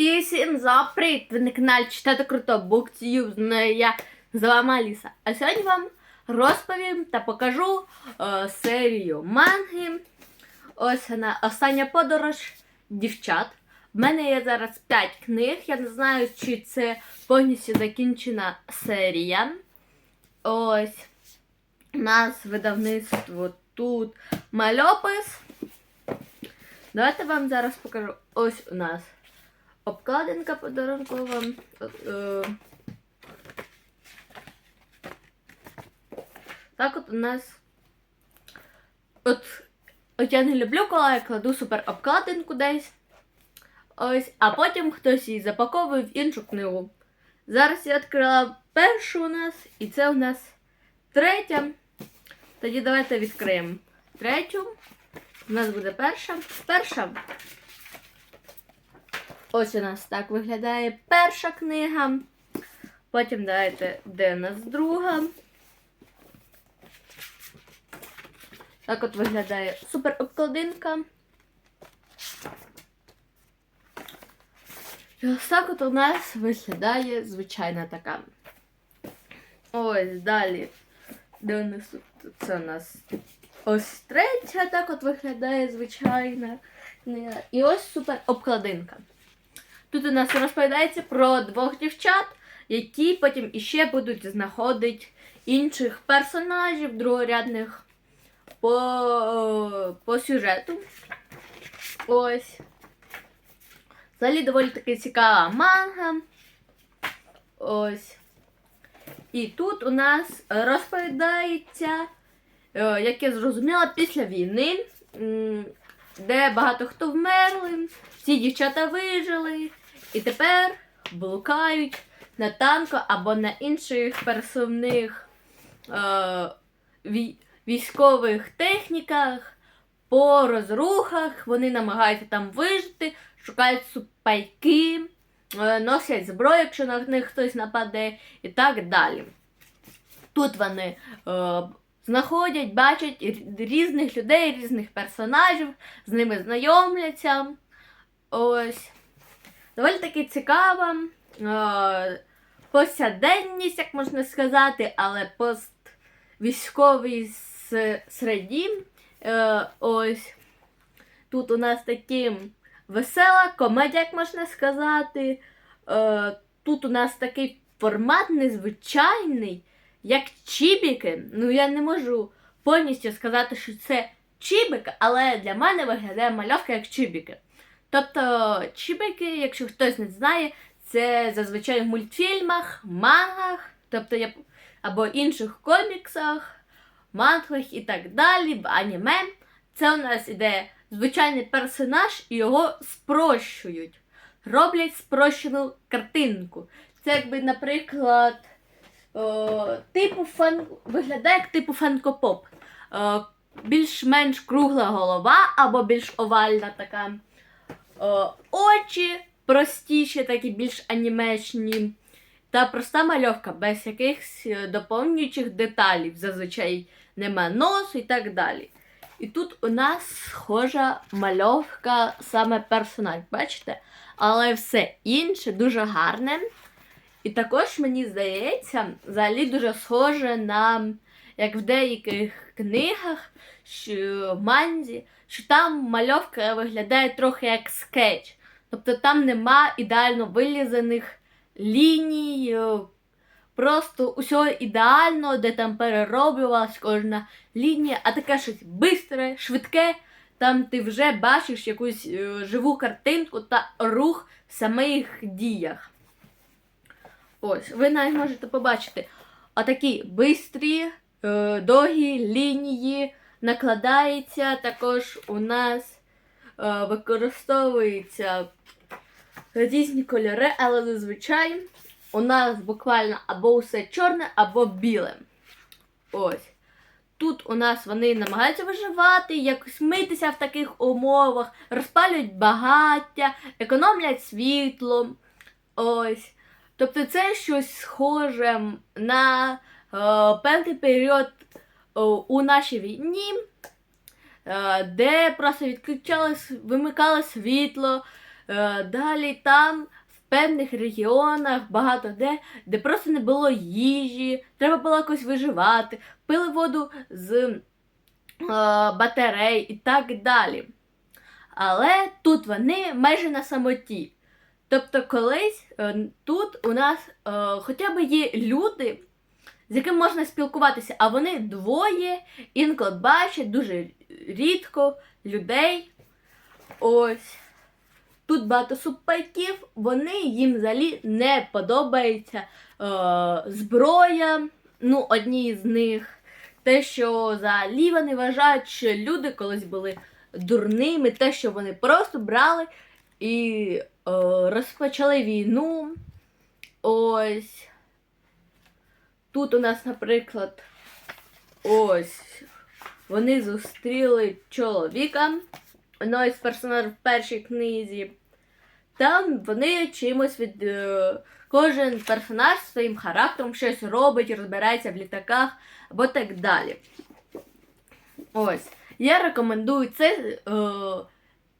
І всім заприт! Ви на каналі Читати Круто з я з вами Аліса. А сьогодні вам розповім та покажу е, серію манги. Ось вона остання подорож дівчат. В мене є зараз 5 книг. Я не знаю, чи це повністю закінчена серія. Ось у нас видавництво тут мальопис. Давайте вам зараз покажу. Ось у нас обкладинка подарункова. Е, Так от у нас. От, от я не люблю, коли я кладу супер обкладинку десь. Ось, а потім хтось її запаковує в іншу книгу. Зараз я відкрила першу у нас, і це у нас третя. Тоді давайте відкриємо третю. У нас буде перша. Перша. Ось у нас так виглядає перша книга. Потім давайте, де у нас друга. Так от виглядає супер обкладинка. І ось так от у нас виглядає звичайна така. Ось далі. Де у нас тут? Це у нас ось третя, так от виглядає звичайна. І ось супер обкладинка. Тут у нас розповідається про двох дівчат, які потім іще будуть знаходити інших персонажів другорядних по, по сюжету. Ось. Взагалі доволі таки цікава манга. Ось. І тут у нас розповідається, е, як я зрозуміла, після війни, де багато хто вмерли, всі дівчата вижили, і тепер блукають на танку або на інших пересувних е, військових техніках, по розрухах. Вони намагаються там вижити, шукають супайки, е, носять зброю, якщо на них хтось нападе, і так далі. Тут вони е, знаходять, бачать різних людей, різних персонажів, з ними знайомляться. Ось. Доволі таки цікава. Е, повсяденність, як можна сказати, але поствійськовій середі. Е, ось. Тут у нас такі весела комедія, як можна сказати. Е, тут у нас такий формат незвичайний, як чібіки. Ну, я не можу повністю сказати, що це чібік, але для мене виглядає мальовка як чібіки. Тобто, чібіки, якщо хтось не знає, це зазвичай в мультфільмах, мангах, тобто я або інших коміксах, мангах і так далі, в аніме. Це у нас іде звичайний персонаж і його спрощують. Роблять спрощену картинку. Це якби, наприклад, о, типу фан... виглядає як типу фанкопоп. Більш-менш кругла голова або більш овальна така. О, очі простіші, такі більш анімешні. Та проста мальовка, без якихось е, доповнюючих деталей. Зазвичай нема носу і так далі. І тут у нас схожа мальовка саме персонаж, бачите? Але все інше дуже гарне. І також мені здається, взагалі дуже схоже на як в деяких книгах, що манзі, що там мальовка виглядає трохи як скетч. Тобто там нема ідеально вилізаних ліній, е, просто усього ідеального, де там перероблювалась кожна лінія, а таке щось бистре, швидке. Там ти вже бачиш якусь е, живу картинку та рух в самих діях. Ось, ви навіть можете побачити отакі бистрі, довгі лінії накладається. Також у нас е, використовуються різні кольори, але зазвичай у нас буквально або все чорне, або біле. Ось. Тут у нас вони намагаються виживати, якось митися в таких умовах, розпалюють багаття, економлять світло. Ось. Тобто це щось схоже на е, певний період е, у нашій війні, е, де просто відключали, вимикали світло, Е, далі там в певних регіонах багато де, де просто не було їжі, треба було якось виживати, пили воду з е, батарей і так далі. Але тут вони майже на самоті. Тобто колись е, тут у нас е, хоча б є люди, з якими можна спілкуватися, а вони двоє, інколи бачать дуже рідко людей. Ось. Тут багато супайків, вони їм взагалі не подобається е, зброя, ну, одні з них. Те, що взагалі вони вважають, що люди колись були дурними, те, що вони просто брали і е, розпочали війну. Ось. Тут у нас, наприклад, ось вони зустріли чоловіка, одного із персонажів в першій книзі. Там вони чимось від. е, Кожен персонаж своїм характером щось робить, розбирається в літаках або так далі. Ось. Я рекомендую це е,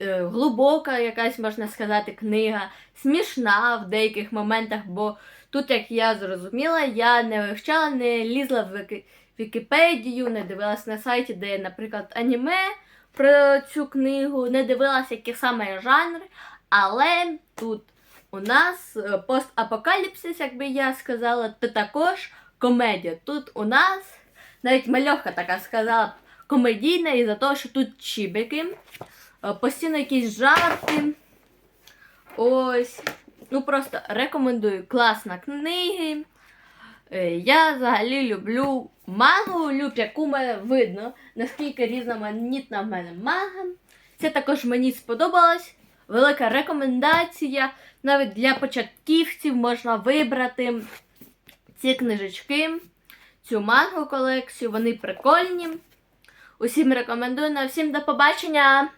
е, глибока, якась, можна сказати, книга, смішна в деяких моментах, бо тут, як я зрозуміла, я не вивчала, не лізла в Вікіпедію, не дивилась на сайті, де, наприклад, аніме про цю книгу, не дивилася, які саме жанри, але тут у нас е, постапокаліпсис, як би я сказала, то також комедія. Тут у нас навіть мальовка така сказала комедійна із-за того, що тут чібики, е, постійно якісь жарти. Ось. Ну просто рекомендую класна книги. Е, Я взагалі люблю мангу, люб, яку мене видно, наскільки різноманітна в мене манга. Це також мені сподобалось. Велика рекомендація. Навіть для початківців можна вибрати ці книжечки, цю мангу колекцію. Вони прикольні. Усім рекомендую. На всім до побачення!